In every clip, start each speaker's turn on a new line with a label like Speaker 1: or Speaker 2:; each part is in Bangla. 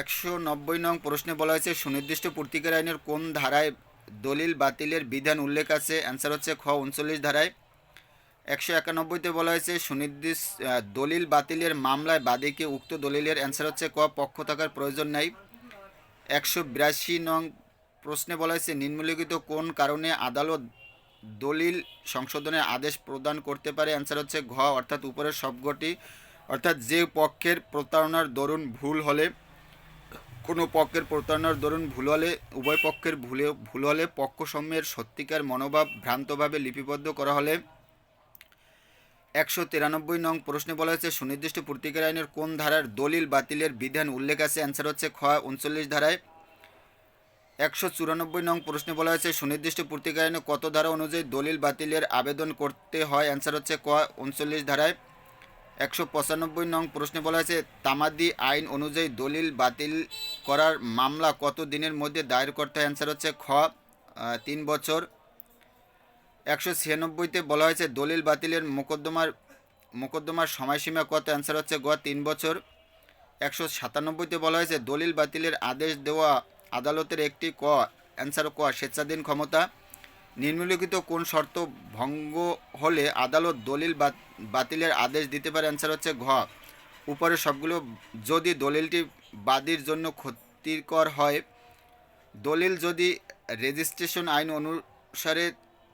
Speaker 1: একশো নব্বই নং প্রশ্নে বলা হয়েছে, সুনির্দিষ্ট পূর্তিকার আইনের কোন ধারায় দলিল বাতিলের বিধান উল্লেখ আছে? অ্যান্সার হচ্ছে খ, উনচল্লিশ ধারায়। একশো একানব্বইতে বলা হয়েছে সুনির্দিষ্ট দলিল বাতিলের মামলায় বাদীকে উক্ত দলিলের অ্যান্সার হচ্ছে ক, পক্ষ থাকার প্রয়োজন নাই। একশো বিরাশি নং প্রশ্নে বলা হয়েছে, নিম্নলিখিত কোন কারণে আদালত দলিল সংশোধনের আদেশ প্রদান করতে পারে? অ্যান্সার হচ্ছে ঘ, অর্থাৎ উপরের সবকটি অর্থাৎ যে পক্ষের প্রতারণার দরুন ভুল হলে কোনো পক্ষের প্রতারণার দরুন ভুল হলে উভয় পক্ষের ভুলে ভুল হলে পক্ষ সমূহের সত্যিকার মনোভাব ভ্রান্তভাবে লিপিবদ্ধ করা হলে একশো তিরানব্বই নং প্রশ্নে বলা হয়েছে, সুনির্দিষ্ট পূর্তিকার আইনের কোন ধারার দলিল বাতিলের বিধান উল্লেখ আছে? অ্যান্সার হচ্ছে খ, উনচল্লিশ ধারায়। একশো চুরানব্বই নং প্রশ্নে বলা হয়েছে, সুনির্দিষ্ট পূর্তিকার আইনে কত ধারা অনুযায়ী দলিল বাতিলের আবেদন করতে হয়? অ্যান্সার হচ্ছে ক, উনচল্লিশ ধারায়। একশো পঁচানব্বই নং প্রশ্নে বলা হয়েছে, তামাদি আইন অনুযায়ী দলিল বাতিল করার মামলা কত দিনের মধ্যে দায়ের করতে অ্যান্সার হচ্ছে? খ তিন বছর। একশো ছিয়ানব্বইতে বলা হয়েছে দলিল বাতিলের মোকদ্দমার মোকদ্দমার সময়সীমা কত? অ্যান্সার হচ্ছে গ, তিন বছর। একশো সাতানব্বইতে বলা হয়েছে দলিল বাতিলের আদেশ দেওয়া আদালতের একটি ক, অ্যান্সার ক, স্বেচ্ছাধীন ক্ষমতা। নিম্নলিখিত কোন শর্ত ভঙ্গ হলে আদালত দলিল বাতিলের আদেশ দিতে পারে? অ্যান্সার হচ্ছে ঘ। উপরে সবগুলো, যদি দলিলটি বাদীর জন্য ক্ষতিকর হয়। দলিল যদি রেজিস্ট্রেশন আইন অনুসারে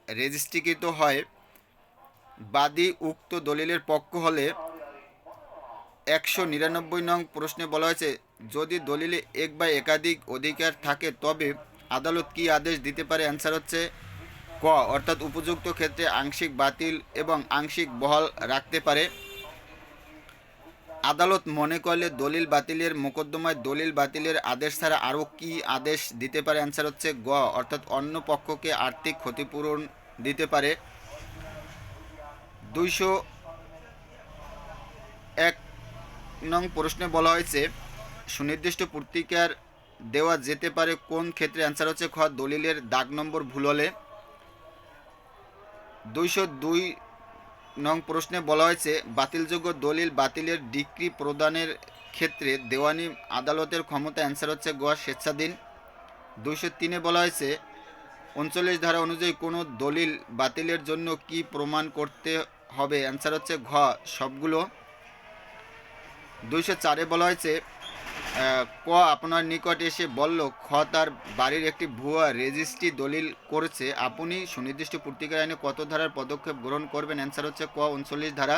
Speaker 1: রেজিস্ট্রিকৃত হয়, বাদী উক্ত দলিলের পক্ষ হলে একশো নিরানব্বই নং প্রশ্নে বলা হয়েছে, যদি দলিলে এক বা একাধিক অধিকার থাকে, তবে আদালত কি আদেশ দিতে পারে? অ্যান্সার হচ্ছে ক, অর্থাৎ উপযুক্ত ক্ষেত্রে আংশিক বাতিল এবং আংশিক বহাল রাখতে পারে। আদালত মনে করলে দলিল বাতিলের মোকদ্দমায় দলিল বাতিলের আদেশ ছাড়া আরও কি আদেশ দিতে পারে? অ্যান্সার হচ্ছে গ, অর্থাৎ অন্য পক্ষকে আর্থিক ক্ষতিপূরণ দিতে পারে। দুইশো এক নং প্রশ্নে বলা হয়েছে, সুনির্দিষ্ট পূর্তিকার দেওয়া যেতে পারে কোন ক্ষেত্রে? অ্যান্সার হচ্ছে খ, দলিলের দাগ নম্বর ভুল হলে। দুইশো দুই নং প্রশ্নে বলা হয়েছে, বাতিলযোগ্য দলিল বাতিলের ডিক্রি প্রদানের ক্ষেত্রে দেওয়ানি আদালতের ক্ষমতা অ্যান্সার হচ্ছে গ স্বেচ্ছাধীন। দুইশো তিনে বলা হয়েছে, উনচল্লিশ ধারা অনুযায়ী কোনো দলিল বাতিলের জন্য কি প্রমাণ করতে হবে? অ্যান্সার হচ্ছে ঘ, সবগুলো। দুইশো চারে বলা হয়েছে ক আপনার নিকট এসে বলল, খ, তার বাড়ির একটি ভুয়া রেজিস্ট্রি দলিল করেছে। আপনি সুনির্দিষ্ট পূর্তিকার আইনে কত ধারার পদক্ষেপ গ্রহণ করবেন? অ্যান্সার হচ্ছে ক, উনচল্লিশ ধারা